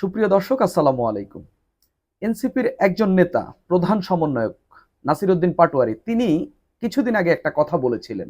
সুপ্রিয় দর্শক, আসসালামু আলাইকুম। এনসিপির একজন নেতা, প্রধান সমন্বয়ক নাসিরউদ্দিন পাটোয়ারি, তিনি কিছুদিন আগে একটা কথা বলেছিলেন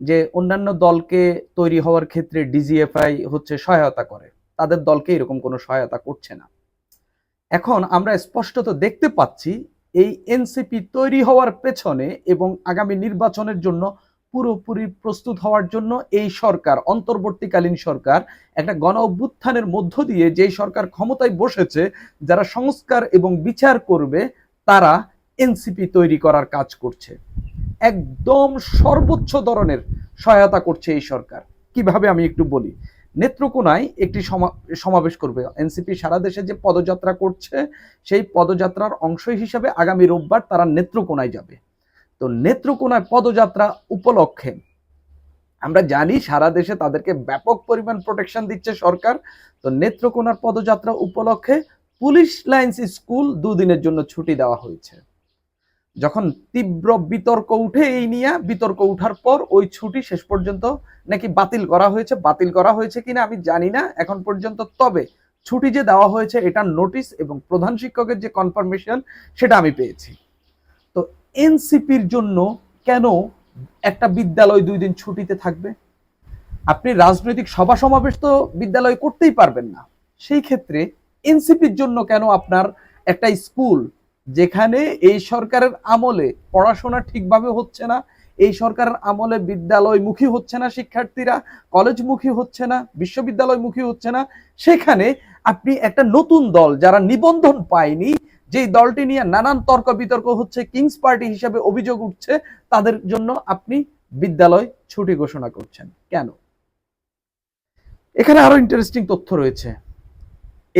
যে অন্যান্য দলকে তৈরি হওয়ার ক্ষেত্রে ডিজিএফআই হচ্ছে সহায়তা করে। তাদের দলকে এরকম কোনো সহায়তা করছে না। এখন আমরা স্পষ্টত দেখতে পাচ্ছি, এই এনসিপি তৈরি হওয়ার পেছনে এবং আগামী নির্বাচনের জন্য পুরোপুরি প্রস্তুত হওয়ার জন্য এই সরকার, অন্তর্বর্তীকালীন সরকার, একটা গণ অভ্যুত্থানের মধ্য দিয়ে যেই সরকার ক্ষমতায় বসেছে, যারা সংস্কার এবং বিচার করবে, তারা এনসিপি তৈরি করার কাজ করছে। একদম সর্বোচ্চ ধরনের সহায়তা করছে এই সরকার। কীভাবে আমি একটু বলি? নেত্রকোনায় একটি সমা- সমাবেশ করবে। এনসিপি সারা দেশে যে পদযাত্রা করছে, সেই পদযাত্রার অংশ হিসাবে আগামী রোববার তারা নেত্রকোনায় যাবে। তো নেত্রকোনায় পদযাত্রা উপলক্ষে। আমরা জানি সারা দেশে তাদেরকে ব্যাপক পরিমাণ প্রোটেকশন দিচ্ছে সরকার। তো নেত্রকোনার পদযাত্রা উপলক্ষে পুলিশ লাইন্স স্কুল দুদিনের জন্য ছুটি দেওয়া হয়েছে। যখন তীব্র বিতর্ক উঠে এই নিয়ে, বিতর্ক উঠার পর ওই ছুটি শেষ পর্যন্ত নাকি বাতিল করা হয়েছে, বাতিল করা হয়েছে কিনা আমি জানি না এখন পর্যন্ত। তবে ছুটি যে দেওয়া হয়েছে, এটা নোটিশ এবং প্রধান শিক্ষকের যে কনফার্মেশন সেটা আমি পেয়েছি। এনসিপির জন্য কেন একটা বিদ্যালয় দুই দিন ছুটিতে থাকবে? আপনি রাজনৈতিক সভা সমাবেশ তো বিদ্যালয় করতেই পারবেন না। সেই ক্ষেত্রে এনসিপির জন্য কেন আপনার একটা স্কুল যেখানে এই সরকারের আমলে পড়াশোনা ঠিকভাবে হচ্ছে না, এই সরকারের আমলে বিদ্যালয়মুখী হচ্ছে না শিক্ষার্থীরা, কলেজমুখী হচ্ছে না, বিশ্ববিদ্যালয়মুখী হচ্ছে না, সেখানে আপনি একটা নতুন দল যারা নিবন্ধন পায়নি যেই দলটি নিয়ে নানান তর্ক বিতর্ক হচ্ছে কিংস পার্টি হিসেবে অভিযোগ উঠছে, তাদের জন্য আপনি বিদ্যালয় ছুটি ঘোষণা করছেন। কেন? এখানে আরও ইন্টারেস্টিং তথ্য রয়েছে।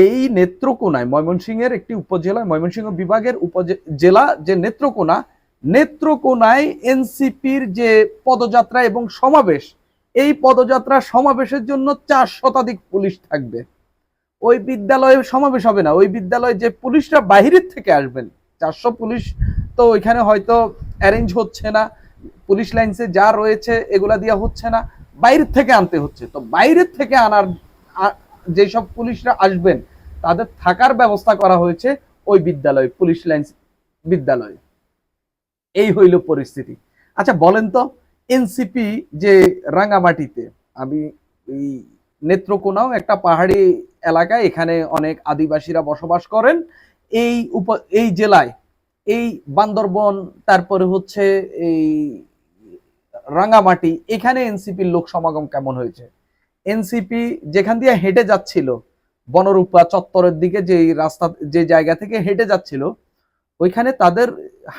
এই নেত্রকোনায়, ময়মনসিংহের একটি উপজেলা ময়মনসিংহ বিভাগের উপজেলা যে নেত্রকোনা, নেত্রকোনায় এনসিপির যে পদযাত্রা এবং সমাবেশ, এই পদযাত্রা সমাবেশের জন্য চার শতাধিক পুলিশ থাকবে। ওই বিদ্যালয়ে সমাবেশ হবে না। ওই বিদ্যালয়ে যে পুলিশরা বাহিরের থেকে আসবেন, চারশো পুলিশ তো ওইখানে হয়তো অ্যারেঞ্জ হচ্ছে না। পুলিশ লাইন্সে যা রয়েছে এগুলা দিয়া হচ্ছে না। বাইরের থেকে আনতে হচ্ছে। তো বাইরের থেকে আনার যেসব পুলিশরা আসবেন, তাদের থাকার ব্যবস্থা করা হয়েছে ওই বিদ্যালয়, পুলিশ লাইন্স বিদ্যালয়। এই হইল পরিস্থিতি। আচ্ছা বলেন তো, এনসিপি যে রাঙ্গামাটিতে আমি এই নেত্রকোনাও একটা পাহাড়ি এলাকায় এখানে অনেক আদিবাসীরা বসবাস করেন। এই উপ, এই জেলায়, এই বান্দরবন, তারপরে হচ্ছে এই রাঙ্গামাটি, এখানে এনসিপির লোক সমাগম কেমন হয়েছে? এনসিপি যেখান দিয়ে হেঁটে যাচ্ছিল, বনরূপা চত্বরের দিকে যে রাস্তা, যে জায়গা থেকে হেঁটে যাচ্ছিল, ওইখানে তাদের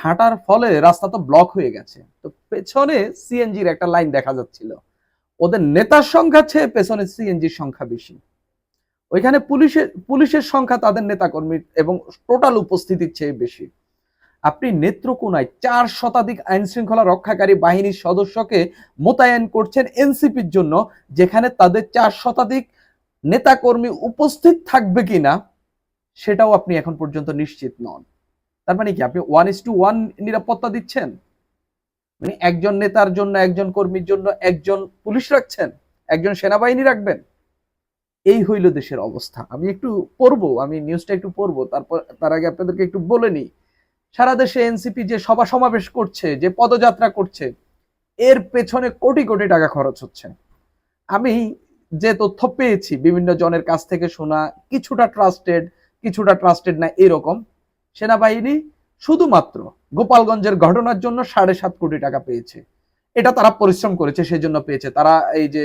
হাঁটার ফলে রাস্তা তো ব্লক হয়ে গেছে। তো পেছনে সিএনজির একটা লাইন দেখা যাচ্ছিল। ওদের নেতার সংখ্যা চেয়ে পেছনে সিএনজির সংখ্যা বেশি। ওইখানে পুলিশের পুলিশের সংখ্যা তাদের নেতাকর্মীর এবং টোটাল উপস্থিতির চেয়ে বেশি। আপনি নেত্রকোনায় চার শতাধিক আইন শৃঙ্খলা রক্ষাকারী বাহিনীর সদস্যকে মোতায়েন করছেন এনসিপির জন্য, যেখানে তাদের চার শতাধিক নেতাকর্মী উপস্থিত থাকবে কিনা, সেটাও আপনি এখন পর্যন্ত নিশ্চিত নন। তার মানে কি, আপনি ওয়ান ইস টু ওয়ান নিরাপত্তা দিচ্ছেন? মানে একজন নেতার জন্য, একজন কর্মীর জন্য একজন পুলিশ রাখছেন, একজন সেনাবাহিনী রাখবেন, এই হইল দেশের অবস্থা। আমি একটু পড়ব, আমি নিউজটা একটু পড়ব, তারপর তার আগে আপনাদেরকে একটু বলে নিই। সারা দেশে এনসিপি যে সভা সমাবেশ করছে, যে পদযাত্রা করছে, এর পেছনে কোটি কোটি টাকা খরচ হচ্ছে। আমি যে তথ্য পেয়েছি, বিভিন্ন জনের কাছ থেকে শোনা, কিছুটা ট্রাস্টেড কিছুটা ট্রাস্টেড না এরকম, সেনাবাহিনী শুধুমাত্র গোপালগঞ্জের ঘটনার জন্য সাড়ে সাত কোটি টাকা পেয়েছে। এটা তারা পরিশ্রম করেছে সেই জন্য পেয়েছে। তারা এই যে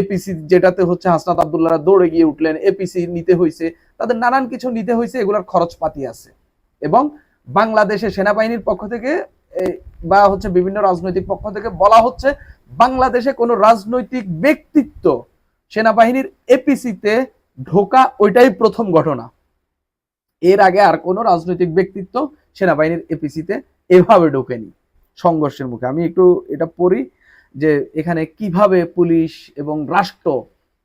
এপিসি যেটাতে হচ্ছে হাসনাত আবদুল্লাহরা দৌড়ে গিয়ে উঠলেন এপিসি নিতে হয়েছে তাদের নানান কিছু নিতে হয়েছে এগুলোর খরচপাতি আছে। এবং বাংলাদেশে সেনাবাহিনীর পক্ষ থেকে বা হচ্ছে বিভিন্ন রাজনৈতিক পক্ষ থেকে বলা হচ্ছে, বাংলাদেশে কোনো রাজনৈতিক ব্যক্তিত্ব সেনাবাহিনীর এপিসিতে ঢোকা ওইটাই প্রথম ঘটনা। এর আগে আর কোনো রাজনৈতিক ব্যক্তিত্ব সেনাবাহিনীর এপিসিতে এভাবে ঢোকেনি সংঘর্ষের মুখে। আমি একটু এটা পড়ি যে এখানে কীভাবে পুলিশ এবং রাষ্ট্র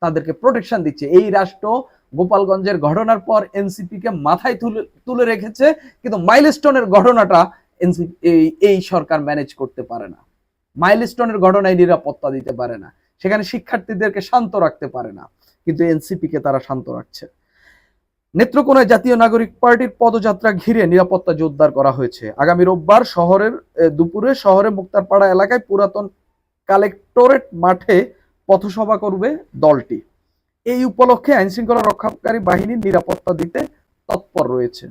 তাদেরকে প্রোটেকশন দিচ্ছে। এই রাষ্ট্র গোপালগঞ্জের ঘটনার পর এনসিপি কে মাথায় তুলে তুলে রেখেছে, কিন্তু মাইলস্টোনের ঘটনাটা এনসিপি এই সরকার ম্যানেজ করতে পারে না। মাইলস্টোনের ঘটনায় নিরাপত্তা দিতে পারে না। সেখানে শিক্ষার্থীদেরকে শান্ত রাখতে পারে না। কিন্তু এনসিপি কে তারা শান্ত রাখছে। নেত্রকোনায় জাতীয় নাগরিক পার্টির পদযাত্রা ঘিরে নিরাপত্তা জোরদার করা হয়েছে। আগামী রোববার শহরের দুপুরে শহরে মুক্তারপাড়া এলাকায় পুরাতন কালেক্টরেট মাঠে পথসভা করবে দলটি। এই উপলক্ষে আইনশৃঙ্খলা রক্ষাকারী বাহিনীর নিরাপত্তা দিতে তৎপর রয়েছে।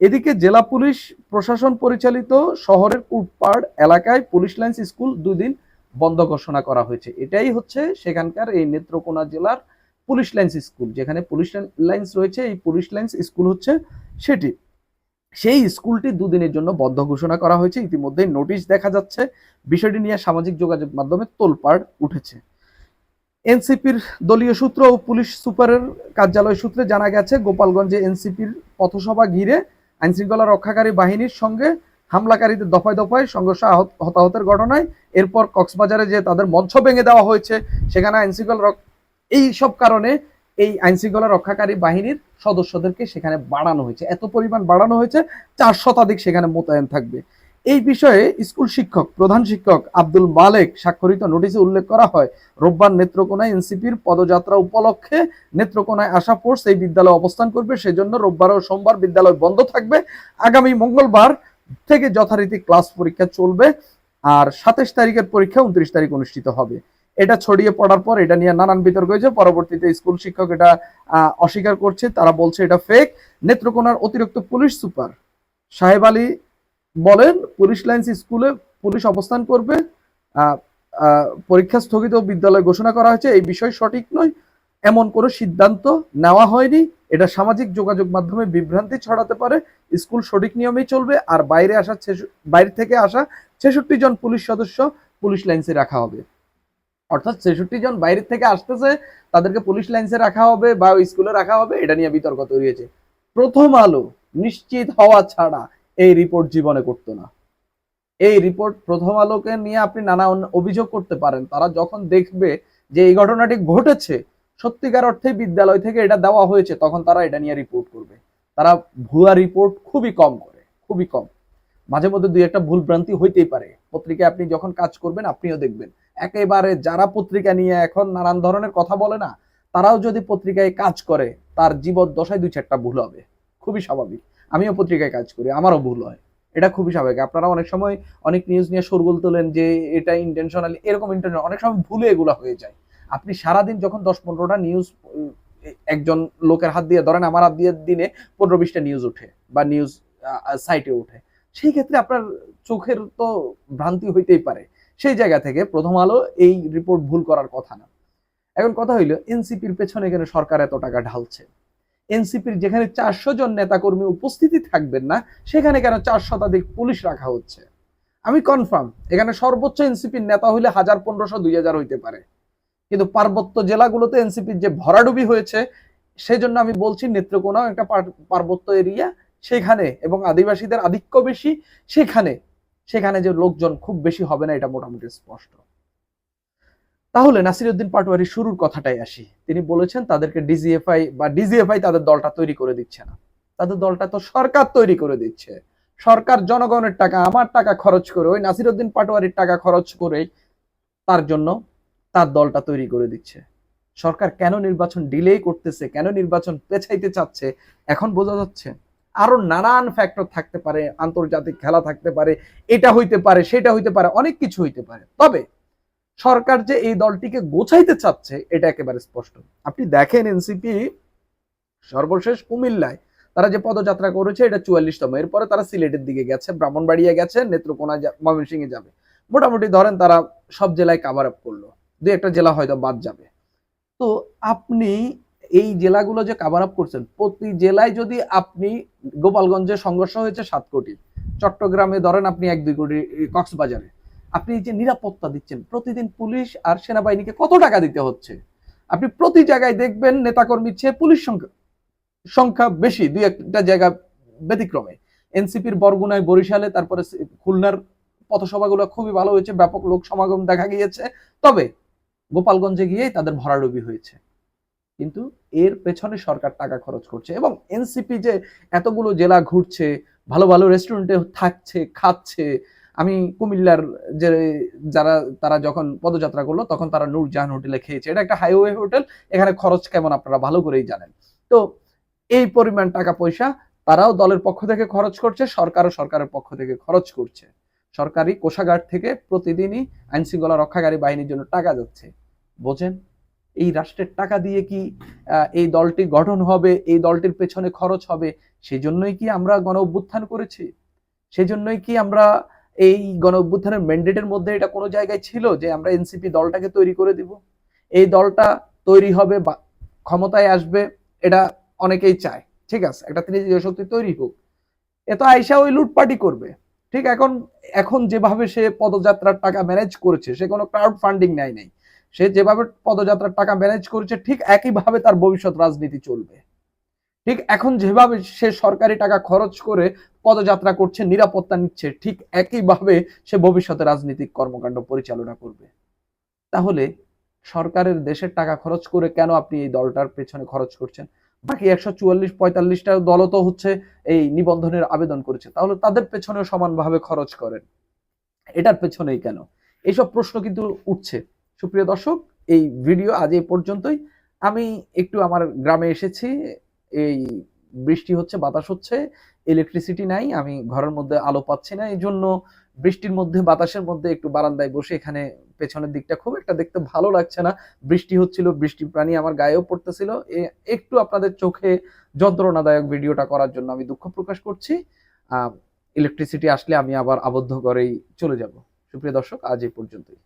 এদিকে জেলা পুলিশ প্রশাসন পরিচালিত শহরের কুটপাড় এলাকায় পুলিশ লাইন্স স্কুল দুদিন বন্ধ ঘোষণা করা হয়েছে। এটাই হচ্ছে সেখানকার এই নেত্রকোনা জেলার পুলিশ লাইন্স স্কুল, যেখানে পুলিশ লাইন্স রয়েছে, এই পুলিশ লাইন্স স্কুল হচ্ছে সেটি। সেই স্কুলটি দুদিনের জন্য বদ্ধ ঘোষণা করা হয়েছে। ইতিমধ্যেই নোটিশ দেখা যাচ্ছে, বিষয়টি নিয়ে সামাজিক যোগাযোগ মাধ্যমে তোলপাড় উঠেছে। এনসিপির দলীয় সূত্র ও পুলিশ সুপারের কার্যালয় সূত্রে জানা গেছে, গোপালগঞ্জে এনসিপির পথসভা ঘিরে আইনশৃঙ্খলা রক্ষাকারী বাহিনীর সঙ্গে হামলাকারীদের দফায় দফায় সংঘর্ষ হতাহতের ঘটনায় এরপর কক্সবাজারে যে তাদের মঞ্চ ভেঙে দেওয়া হয়েছে। সেখানে আইনশৃঙ্খলা এই সব কারণে এই আইনশৃঙ্খলা রক্ষাকারী বাহিনীর সদস্যদেরকে সেখানে বাড়ানো হয়েছে। এত পরিমাণ বাড়ানো হয়েছে, চার শতাধিক সেখানে মোতায়েন থাকবে। এই বিষয়ে স্কুল শিক্ষক, প্রধান শিক্ষক আব্দুল মালেক স্বাক্ষরিত নোটিশে উল্লেখ করা হয়, রোববার নেত্রকোনায় এনসিপির পদযাত্রা উপলক্ষে নেত্রকোনায় আসা ফোর্স এই বিদ্যালয়ে অবস্থান করবে। সেজন্য রোববার ও সোমবার বিদ্যালয় বন্ধ থাকবে। আগামী মঙ্গলবার থেকে যথারীতি ক্লাস পরীক্ষা চলবে। আর সাতাশ তারিখের পরীক্ষা উনত্রিশ তারিখ অনুষ্ঠিত হবে। এটা ছড়িয়ে পড়ার পর এটা নিয়ে নানান বিতর্ক হয়েছে। পরবর্তীতে স্কুল শিক্ষক এটা অস্বীকার করছে। তারা বলছে এটা ফেক নেত্রকোনার অতিরিক্ত পুলিশ সুপার সাহেব আলী বলেন, পুলিশ লাইন্স স্কুলে পুলিশ অবস্থান করবে। পরীক্ষা স্থগিত বিদ্যালয় ঘোষণা করা হয়েছে। এই বিষয় সঠিক নয়। এমন কোনো সিদ্ধান্ত নেওয়া হয়নি। এটা সামাজিক যোগাযোগ মাধ্যমে বিভ্রান্তি ছড়াতে পারে। স্কুল সঠিক নিয়মেই চলবে। আর বাইরে আসা বাইরে থেকে আসা ছেষট্টি জন পুলিশ সদস্য পুলিশ লাইন্সে রাখা হবে। অর্থাৎ ছেষট্টি জন বাইরে থেকে আসতেছে, তাদেরকে পুলিশ লাইন্সে রাখা হবে বা স্কুলে রাখা হবে, এটা নিয়ে বিতর্ক তৈরি হয়েছে। প্রথম আলো নিশ্চিত হওয়া ছাড়া এই রিপোর্ট জীবনে করতো না। এই রিপোর্ট প্রথম আলোকে নিয়ে আপনি নানা অভিযোগ করতে পারেন। তারা যখন দেখবে যে এই ঘটনাটি ঘটেছে, সত্যিকার অর্থে বিদ্যালয় থেকে এটা দেওয়া হয়েছে, তখন তারা এটা নিয়ে রিপোর্ট করবে। তারা ভুয়া রিপোর্ট খুবই কম করে, খুবই কম। মাঝে মধ্যে দুই একটা ভুল ভ্রান্তি হইতেই পারে। পত্রিকায় আপনি যখন কাজ করবেন, আপনিও দেখবেন। একেবারে যারা পত্রিকা নিয়ে এখন নানান ধরনের কথা বলে না, তারাও যদি পত্রিকায় কাজ করে, তার জীবন দশায় দুই চারটা ভুল হবে। খুবই স্বাভাবিক। আমিও পত্রিকায় কাজ করি, আমারও ভুল হয়। এটা খুবই স্বাভাবিক। আপনারা অনেক সময় অনেক নিউজ নিয়ে সরগোল তোলেন যে এটা ইন্টেনশনালি এরকম ইন্টেনশন অনেক সময় ভুলে এগুলো হয়ে যায়। আপনি সারাদিন যখন দশ পনেরোটা নিউজ একজন লোকের হাত দিয়ে, ধরেন আমার হাত দিয়ে দিনে পনেরো বিশটা নিউজ উঠে বা নিউজ সাইটে উঠে সেই ক্ষেত্রে আপনার চোখের তো ভ্রান্তি হইতেই পারে। সেই জায়গা থেকে প্রথম আলো এই রিপোর্ট ভুল করার কথা না। এখন কথা হইল এনসিপির পেছনে কেন সরকার এত টাকা ঢালছে। এনসিপির যেখানে চারশো জন নেতাকর্মী উপস্থিতি থাকবেন না, সেখানে কেন চার শতাধিক পুলিশ রাখা হচ্ছে? আমি কনফার্ম এখানে সর্বোচ্চ এনসিপির নেতা হইলে হাজার পনেরোশো, দুই হাজার হইতে পারে। কিন্তু পার্বত্য জেলাগুলোতে এনসিপির যে ভরাডুবি হয়েছে সেই জন্য আমি বলছি নেত্রকোনাও একটা পার- পার্বত্য এরিয়া, সেখানে এবং আদিবাসীদের আধিক্য বেশি, সেখানে সেখানে যে লোকজন খুব বেশি হবে না, এটা মোটামুটি স্পষ্ট। তাহলে নাসিরউদ্দিন পাটোয়ারি শুরুর কথাটাই আসি। তিনি বলেছেন, তাদেরকে ডিজিএফআই বা ডিজিএফআই তাদের দলটা তৈরি করে দিচ্ছে না। তাদের দলটা তো সরকার তৈরি করে দিচ্ছে। সরকার জনগণের টাকা, আমার টাকা খরচ করে, ওই নাসিরউদ্দিন পাটোয়ারির টাকা খরচ করে তার জন্য তার দলটা তৈরি করে দিচ্ছে। সরকার কেন নির্বাচন ডিলে করতেছে, কেন নির্বাচন পেছাইতে চাচ্ছে, এখন বোঝা যাচ্ছে আরও নানান ফ্যাক্টর থাকতে পারে, আন্তর্জাতিক খেলা থাকতে পারে, এটা হইতে পারে, সেটা হইতে পারে, অনেক কিছু হইতে পারে। তবে সরকার যে এই দলটিকে গোছাইতে চাচ্ছে, এটা একেবারে স্পষ্ট। আপনি দেখেন এনসিপি সর্বশেষ কুমিল্লায় তারা যে পদযাত্রা করেছে, এটা চুয়াল্লিশতম। এরপরে তারা সিলেটের দিকে গেছে, ব্রাহ্মণবাড়িয়া গেছে, নেত্রকোনা ময়মনসিংহে যাবে। মোটামুটি ধরেন তারা সব জেলায় কাভার আপ করল। দুই একটা জেলা হয়তো বাদ যাবে। তো আপনি এই জেলাগুলো যে কাভার আপ করছেন, প্রতি জেলায় যদি আপনি গোপালগঞ্জে সংঘর্ষ হয়েছে সাত কোটি, চট্টগ্রামে ধরেন আপনি এক, দুই কোটি কক্সবাজারে, আপনি যে নিরাপত্তা দিচ্ছেন, প্রতিদিন পুলিশ আর সেনাবাহিনীকে কত টাকা দিতে হচ্ছে? আপনি প্রতি জায়গায় দেখবেন নেতাকর্মীর চেয়ে পুলিশ সংখ্যা সংখ্যা বেশি, দুই একটা জায়গা ব্যতিক্রমে। এনসিপির বরগুনায়, বরিশালে, তারপরে খুলনার পথসভাগুলো খুবই ভালো হয়েছে, ব্যাপক লোক সমাগম দেখা গিয়েছে। তবে গোপালগঞ্জে গিয়েই তাদের ভরাডুবি হয়েছে। কিন্তু এর পেছনে সরকার টাকা খরচ করছে এবং এনসিপি যে এতগুলো জেলা ঘুরছে, ভালো ভালো রেস্টুরেন্টে থাকছে, খাচ্ছে, আমি কুমিল্লার যে যারা, তারা যখন পদযাত্রা করল তখন তারা নূরজাহান হোটেলে খেয়েছে। এটা একটা হাইওয়ে হোটেল এখানে খরচ কেমন আপনারা ভালো করেই জানেন। তো এই পরিমাণ টাকা পয়সা তারাও দলের পক্ষ থেকে খরচ করছে, সরকারও সরকারের পক্ষ থেকে খরচ করছে। সরকারি কোষাগার থেকে প্রতিদিনই আইনশৃঙ্খলা রক্ষাকারী বাহিনীর জন্য টাকা যাচ্ছে। বোঝেন? এই রাষ্ট্রের টাকা দিয়ে কি এই দলটি গঠন হবে, এই দলটির পেছনে খরচ হবে সেই জন্যই কি আমরা গণ অভ্যুত্থান করেছি? সেই জন্যই কি আমরা এই গণ অভ্যুত্থানের ম্যান্ডেটের মধ্যে এটা কোনো জায়গায় ছিল যে আমরা এনসিপি দলটাকে তৈরি করে দিব? এই দলটা তৈরি হবে বা ক্ষমতায় আসবে, এটা অনেকেই চায়। ঠিক আছে, একটা তৃতীয় শক্তি তৈরি হোক। এ তো আইসা ওই লুটপাটি করবে। ঠিক এখন এখন যেভাবে সে পদযাত্রার টাকা ম্যানেজ করেছে, সে কোনো ক্রাউড ফান্ডিং নেয় নাই। সে যেভাবে পদযাত্রার টাকা ম্যানেজ করেছে, ঠিক একইভাবে তার ভবিষ্যৎ রাজনীতি চলবে। ঠিক এখন যেভাবে সে সরকারি টাকা খরচ করে পদযাত্রা করছে, নিরাপত্তা নিচ্ছে, ঠিক একইভাবে সে ভবিষ্যতে রাজনৈতিক কর্মকাণ্ড পরিচালনা করবে। তাহলে সরকারের দেশের টাকা খরচ করে কেন আপনি এই দলটার পেছনে খরচ করছেন? বাকি একশো চুয়াল্লিশ পঁয়তাল্লিশটা দলও তো হচ্ছে এই নিবন্ধনের আবেদন করেছে। তাহলে তাদের পেছনেও সমানভাবে খরচ করেন। এটার পেছনেই কেন? এইসব প্রশ্ন কিন্তু উঠছে। সুপ্রিয় দর্শক, এই ভিডিও আজ এই পর্যন্তই। আমি একটু আমার গ্রামে এসেছি, এই বৃষ্টি হচ্ছে, বাতাস হচ্ছে ইলেকট্রিসিটি নাই, আমি ঘরের মধ্যে আলো পাচ্ছি না এই জন্য বৃষ্টির মধ্যে, বাতাসের মধ্যে একটু বারান্দায় বসে এখানে পেছনের দিকটা খুব একটা দেখতে ভালো লাগছে না। বৃষ্টি হচ্ছিল, বৃষ্টি প্রাণী আমার গায়েও পড়তেছিল। একটু আপনাদের চোখে যন্ত্রণাদায়ক ভিডিওটা করার জন্য আমি দুঃখ প্রকাশ করছি। ইলেকট্রিসিটি আসলে আমি আবার আবদ্ধ করেই চলে যাব। সুপ্রিয় দর্শক, আজ এই পর্যন্তই।